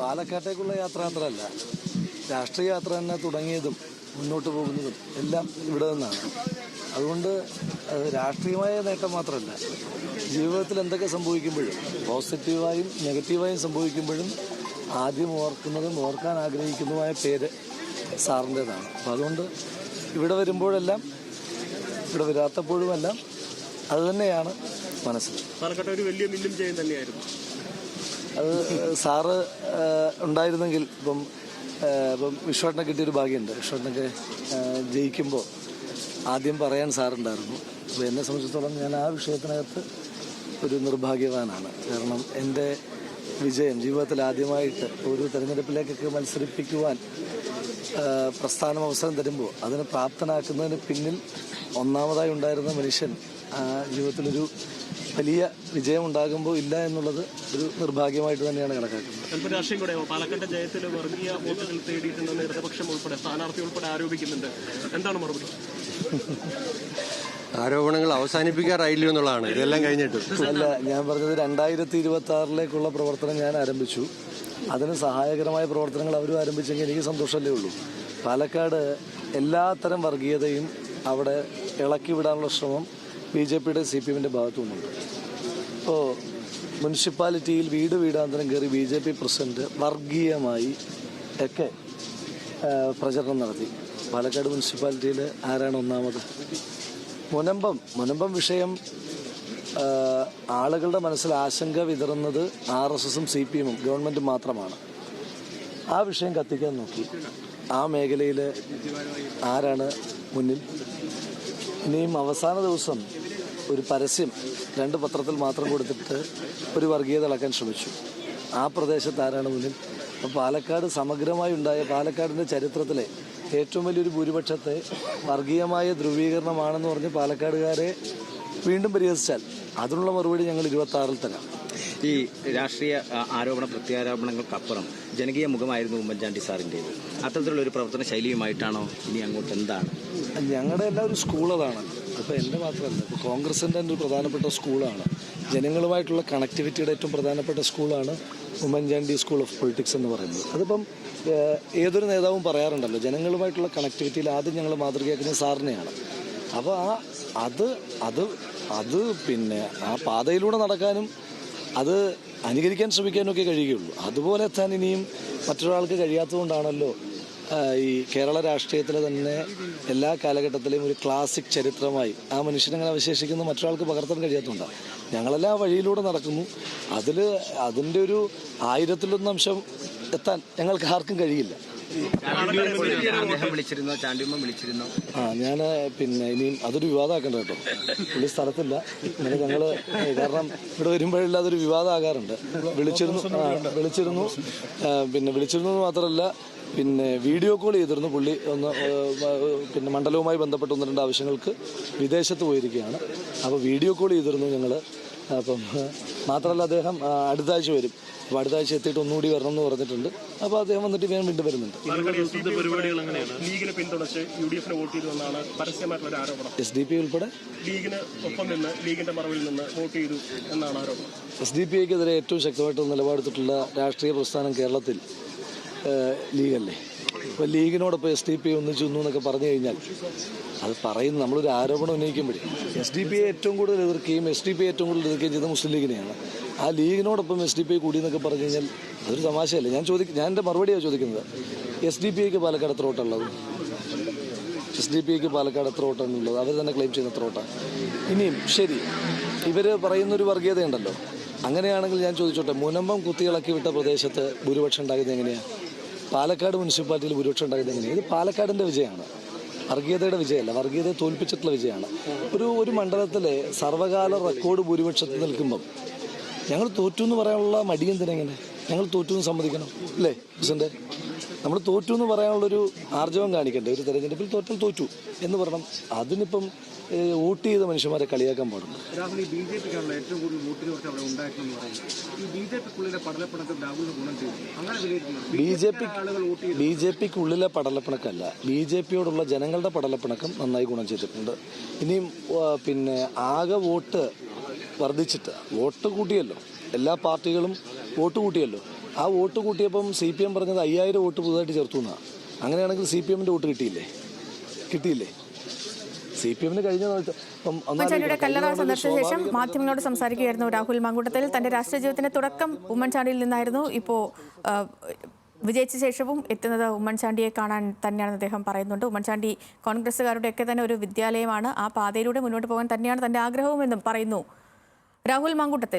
പാലക്കാട്ടേക്കുള്ള യാത്ര മാത്രമല്ല രാഷ്ട്രീയ യാത്ര തന്നെ തുടങ്ങിയതും മുന്നോട്ട് പോകുന്നതും എല്ലാം ഇവിടെ നിന്നാണ്. അതുകൊണ്ട് അത് രാഷ്ട്രീയമായ നേട്ടം മാത്രമല്ല ജീവിതത്തിൽ എന്തൊക്കെ സംഭവിക്കുമ്പോഴും പോസിറ്റീവായും നെഗറ്റീവായും സംഭവിക്കുമ്പോഴും ആദ്യം ഓർക്കുന്നതും ഓർക്കാൻ ആഗ്രഹിക്കുന്നതുമായ പേര് സാറിന്റെതാണ്. അപ്പോൾ അതുകൊണ്ട് ഇവിടെ വരുമ്പോഴെല്ലാം ഇവിടെ വരാത്തപ്പോഴുമെല്ലാം അത് തന്നെയാണ് മനസ്സിൽ. പാലക്കാട്ട് ഒരു വലിയ മില്ലും ചെയ്യുന്ന തന്നെയായിരുന്നു. അത് സാറ് ഉണ്ടായിരുന്നെങ്കിൽ ഇപ്പം ഇപ്പം വിശ്വാട്ടിനെ കിട്ടിയൊരു ഭാഗ്യമുണ്ട്. വിശ്വാട്ടിനൊക്കെ ജയിക്കുമ്പോൾ ആദ്യം പറയാൻ സാറുണ്ടായിരുന്നു. അപ്പോൾ എന്നെ സംബന്ധിച്ചിടത്തോളം ഞാൻ ആ വിഷയത്തിനകത്ത് ഒരു നിർഭാഗ്യവാനാണ്. കാരണം എന്റെ വിജയം ജീവിതത്തിൽ ആദ്യമായിട്ട് ഒരു തെരഞ്ഞെടുപ്പിലേക്കൊക്കെ മത്സരിപ്പിക്കുവാൻ പ്രസ്ഥാനം അവസരം തരുമ്പോൾ അതിനെ പ്രാപ്തനാക്കുന്നതിന് പിന്നിൽ ഒന്നാമതായി ഉണ്ടായിരുന്ന മനുഷ്യൻ ജീവിതത്തിലൊരു വലിയ വിജയം ഉണ്ടാകുമ്പോൾ ഇല്ല എന്നുള്ളത് ഒരു നിർഭാഗ്യമായിട്ട് തന്നെയാണ് കണക്കാക്കുന്നത്. അല്പം രാഷ്ട്രീയം കൂടെ പാലക്കാട്ടെ ജയത്തിൽ വർഗീയ വോട്ടുകൾ തേടിയിട്ടുണ്ടെന്ന് ഇടതുപക്ഷം ഉൾപ്പെടെ സ്ഥാനാർത്ഥി ഉൾപ്പെടെ ആരോപിക്കുന്നുണ്ട്. എന്താണ് മറുപടി? ആരോപണങ്ങൾ അവസാനിപ്പിക്കാറായില്ല എന്നുള്ളതാണ്. ഇതെല്ലാം കഴിഞ്ഞിട്ട്. അല്ല ഞാൻ പറഞ്ഞത് രണ്ടായിരത്തി ഇരുപത്തി ആറിലേക്കുള്ള പ്രവർത്തനം ഞാൻ ആരംഭിച്ചു. അതിന് സഹായകരമായ പ്രവർത്തനങ്ങൾ അവരും ആരംഭിച്ചെങ്കിൽ എനിക്ക് സന്തോഷമല്ലേ ഉള്ളൂ. പാലക്കാട് എല്ലാത്തരം വർഗീയതയും അവിടെ ഇളക്കി വിടാനുള്ള ശ്രമം ബി ജെ പിയുടെ സി പി എമ്മിന്റെ ഭാഗത്തു നിന്നുണ്ട് ഇപ്പോൾ മുനിസിപ്പാലിറ്റിയിൽ വീട് വീടാന്തരം കയറി ബി ജെ പി പ്രസിഡന്റ് വർഗീയമായി ഒക്കെ പ്രചരണം നടത്തി. പാലക്കാട് മുനിസിപ്പാലിറ്റിയിൽ ആരാണ് ഒന്നാമത്? മുനമ്പം. മുനമ്പം വിഷയം ആളുകളുടെ മനസ്സിൽ ആശങ്ക വിതറുന്നത് ആർ എസ് എസും സി പി എമ്മും ഗവൺമെന്റ് മാത്രമാണ്. ആ വിഷയം കത്തിക്കാൻ നോക്കി. ആ മേഖലയിൽ ആരാണ് മുന്നിൽ? ഇനിയും അവസാന ദിവസം ഒരു പരസ്യം രണ്ട് പത്രത്തിൽ മാത്രം കൊടുത്തിട്ട് ഒരു വർഗീയത ഇളക്കാൻ ശ്രമിച്ചു. ആ പ്രദേശത്ത് ആരാണ് മുന്നിൽ? അപ്പോൾ പാലക്കാട് സമഗ്രമായി ഉണ്ടായ പാലക്കാടിന്റെ ചരിത്രത്തിലെ ഏറ്റവും വലിയൊരു ഭൂരിപക്ഷത്തെ വർഗീയമായ ധ്രുവീകരണമാണെന്ന് പറഞ്ഞ് പാലക്കാടുകാരെ വീണ്ടും പരിഹസിച്ചാൽ അതിനുള്ള മറുപടി ഞങ്ങൾ ഇരുപത്തി ആറിൽ തരാം. ഈ രാഷ്ട്രീയ ആരോപണ പ്രത്യാരോപണങ്ങൾക്കപ്പുറം ജനകീയ മുഖമായിരുന്നു ഉമ്മൻചാണ്ടി സാറിന്റേത് അത്തരത്തിലുള്ള ഒരു പ്രവർത്തന ശൈലിയുമായിട്ടാണോ ഇനി അങ്ങോട്ട് എന്താണ് ഞങ്ങളുടെ എല്ലാം ഒരു സ്കൂൾ അതാണ്. അപ്പോൾ എന്റെ മാത്രമല്ല ഇപ്പോൾ കോൺഗ്രസിന്റെ ഒരു പ്രധാനപ്പെട്ട സ്കൂളാണ്. ജനങ്ങളുമായിട്ടുള്ള കണക്ടിവിറ്റിയുടെ ഏറ്റവും പ്രധാനപ്പെട്ട സ്കൂളാണ് ഉമ്മൻചാണ്ടി സ്കൂൾ ഓഫ് പൊളിറ്റിക്സ് എന്ന് പറയുന്നത്. അതിപ്പം ഏതൊരു നേതാവും പറയാറുണ്ടല്ലോ ജനങ്ങളുമായിട്ടുള്ള കണക്ടിവിറ്റിയിൽ ആദ്യം ഞങ്ങൾ മാതൃകയാക്കുന്നത് സാറിനെയാണ്. അപ്പോൾ ആ അത് അത് അത് പിന്നെ ആ പാതയിലൂടെ നടക്കാനും അത് അനുകരിക്കാൻ ശ്രമിക്കാനൊക്കെ കഴിയുകയുള്ളൂ. അതുപോലെ എത്താൻ ഇനിയും മറ്റൊരാൾക്ക് കഴിയാത്തതുകൊണ്ടാണല്ലോ ഈ കേരള രാഷ്ട്രീയത്തിലെ തന്നെ എല്ലാ കാലഘട്ടത്തിലെയും ഒരു ക്ലാസിക് ചരിത്രമായി. ആ മനുഷ്യനങ്ങനെ അവശേഷിക്കുന്ന മറ്റൊരാൾക്ക് പകർത്താൻ കഴിയാത്തതുണ്ട് ഞങ്ങളെല്ലാം വഴിയിലൂടെ നടക്കുന്നു. അതിൽ അതിന്റെ ഒരു ആയിരത്തിലൊന്ന് അംശം എത്താൻ ഞങ്ങൾക്ക് ആർക്കും കഴിയില്ല. ആ ഞാൻ പിന്നെ ഇനിയും അതൊരു വിവാദമാക്കണ്ട കേട്ടോ. പുള്ളി സ്ഥലത്തില്ല. ഇങ്ങനെ ഞങ്ങൾ കാരണം ഇവിടെ വരുമ്പോഴെല്ലാം അതൊരു വിവാദമാകാറുണ്ട്. വിളിച്ചിരുന്നു വിളിച്ചിരുന്നു. പിന്നെ വിളിച്ചിരുന്നു മാത്രമല്ല പിന്നെ വീഡിയോ കോൾ ചെയ്തിരുന്നു പുള്ളി ഒന്ന് പിന്നെ മണ്ഡലവുമായി ബന്ധപ്പെട്ട് ഒന്ന് രണ്ട് ആവശ്യങ്ങൾക്ക് വിദേശത്ത് പോയിരിക്കുകയാണ്. അപ്പോൾ വീഡിയോ കോൾ ചെയ്തിരുന്നു ഞങ്ങൾ അപ്പം മാത്രമല്ല അദ്ദേഹം അടുത്താഴ്ച അടുത്ത ആഴ്ച വരും. അപ്പോൾ അടുത്താഴ്ച എത്തിയിട്ട് ഒന്നുകൂടി വരണം എന്ന് പറഞ്ഞിട്ടുണ്ട്. അപ്പോൾ അദ്ദേഹം വന്നിട്ട് ഞാൻ വീണ്ടും വരുന്നുണ്ട്. എസ് ഡി പി ഉൾപ്പെടെ? എസ് ഡി പി ഐക്കെതിരെ ഏറ്റവും ശക്തമായിട്ട് നിലപാടെടുത്തിട്ടുള്ള രാഷ്ട്രീയ പ്രസ്ഥാനം കേരളത്തിൽ. ലീഗല്ലേ? അപ്പോൾ ലീഗിനോടൊപ്പം എസ് ഡി പി ഒന്നിച്ചു എന്നൊക്കെ പറഞ്ഞു കഴിഞ്ഞാൽ അത് പറയുന്നു നമ്മളൊരു ആരോപണം ഉന്നയിക്കുമ്പോഴേ എസ് ഡി പി ഏറ്റവും കൂടുതൽ എതിർക്കുകയും എസ് ഡി പി ഏറ്റവും കൂടുതൽ എതിർക്കുകയും ചെയ്ത മുസ്ലിം ലീഗിനെയാണ്. ആ ലീഗിനോടൊപ്പം എസ് ഡി പി കൂടി എന്നൊക്കെ പറഞ്ഞു കഴിഞ്ഞാൽ അതൊരു തമാശയല്ലേ? ഞാൻ ചോദിക്കും ഞാൻ എന്റെ മറുപടിയാണ് ചോദിക്കുന്നത്. എസ് ഡി പി ഐക്ക് പാലക്കാട് എത്ര വോട്ടുള്ളത് എസ് ഡി പി ഐക്ക് പാലക്കാട് എത്ര വോട്ടാണുള്ളത് അവർ തന്നെ ക്ലെയിം ചെയ്യുന്ന എത്ര വോട്ടാണ് ഇനിയും ശരി ഇവർ പറയുന്നൊരു വർഗീയതയുണ്ടല്ലോ. അങ്ങനെയാണെങ്കിൽ ഞാൻ ചോദിച്ചോട്ടെ മുനമ്പം കുത്തിയിളക്കി വിട്ട പ്രദേശത്ത് ഭൂരിപക്ഷം ഉണ്ടാകുന്നത് എങ്ങനെയാണ് പാലക്കാട് മുനിസിപ്പാലിറ്റിയിൽ ഭൂരിപക്ഷം ഉണ്ടായത് എങ്ങനെയാണ് ഇത് പാലക്കാടിന്റെ വിജയമാണ്. വർഗീയതയുടെ വിജയമല്ല വർഗീയതയെ തോൽപ്പിച്ചിട്ടുള്ള വിജയമാണ്. ഒരു ഒരു മണ്ഡലത്തിലെ സർവകാല റെക്കോർഡ് ഭൂരിപക്ഷത്തിൽ നിൽക്കുമ്പം ഞങ്ങൾ തോറ്റു എന്ന് പറയാനുള്ള മടിയെന്തിനെങ്ങനെ ഞങ്ങൾ തോറ്റു എന്ന് സമ്മതിക്കണം അല്ലേ പ്രസിഡന്റ്? നമ്മൾ തോറ്റു എന്ന് പറയാനുള്ളൊരു ആർജവം കാണിക്കണ്ടേ? ഒരു തെരഞ്ഞെടുപ്പിൽ തോറ്റാൽ തോറ്റു എന്ന് പറയണം. അതിനിപ്പം വോട്ട് ചെയ്ത മനുഷ്യന്മാരെ കളിയാക്കാൻ പാടുന്നു രാഹുൽ ഈ ബി ജെ പിക്കാണല്ലോ ഏറ്റവും കൂടുതൽ വോട്ടിന് കുറച്ച് അവിടെ ഈ ബി ജെ പിക്കുള്ളിലെ പഠനപ്പണത്തിൽ രാഹുലിന് ഗുണം ചെയ്തു. അങ്ങനെ B J P B J പിക്കുള്ളിലെ പടലപ്പിണക്കല്ല ബി ജെ പിയോടുള്ള ജനങ്ങളുടെ പടലപ്പിണക്കം നന്നായി ഗുണം ചെയ്തിട്ടുണ്ട്. ഇനിയും പിന്നെ ആകെ വോട്ട് വർദ്ധിച്ചിട്ട് വോട്ട് കൂട്ടിയല്ലോ. എല്ലാ പാർട്ടികളും വോട്ട് കൂട്ടിയല്ലോ. ആ വോട്ട് കൂട്ടിയപ്പം സി പി എം പറഞ്ഞത് അയ്യായിരം വോട്ട് പുതുതായിട്ട് ചേർത്തു എന്നാ. അങ്ങനെയാണെങ്കിൽ സി പി എമ്മിന്റെ വോട്ട് കിട്ടിയില്ലേ? കിട്ടിയില്ലേ? സി പി എമ്മിന് കഴിഞ്ഞ ഉമ്മൻചാണ്ടിയുടെ കല്ലറ സന്ദർശന സന്ദർശിച്ച ശേഷം മാധ്യമങ്ങളോട് സംസാരിക്കുകയായിരുന്നു രാഹുൽ മാങ്കൂട്ടത്തിൽ. തന്റെ രാഷ്ട്രീയ ജീവിതത്തിന്റെ തുടക്കം ഉമ്മൻചാണ്ടിയിൽ നിന്നായിരുന്നു. ഇപ്പോ വിജയിച്ച ശേഷവും എത്തുന്നത് ഉമ്മൻചാണ്ടിയെ കാണാൻ തന്നെയാണെന്ന് അദ്ദേഹം പറയുന്നുണ്ട്. ഉമ്മൻചാണ്ടി കോൺഗ്രസ്സുകാരുടെയൊക്കെ തന്നെ ഒരു വിദ്യാലയമാണ്. ആ പാതയിലൂടെ മുന്നോട്ട് പോകാൻ തന്നെയാണ് തന്റെ ആഗ്രഹവുമെന്നും പറയുന്നു രാഹുൽ മാങ്കൂട്ടത്തിൽ.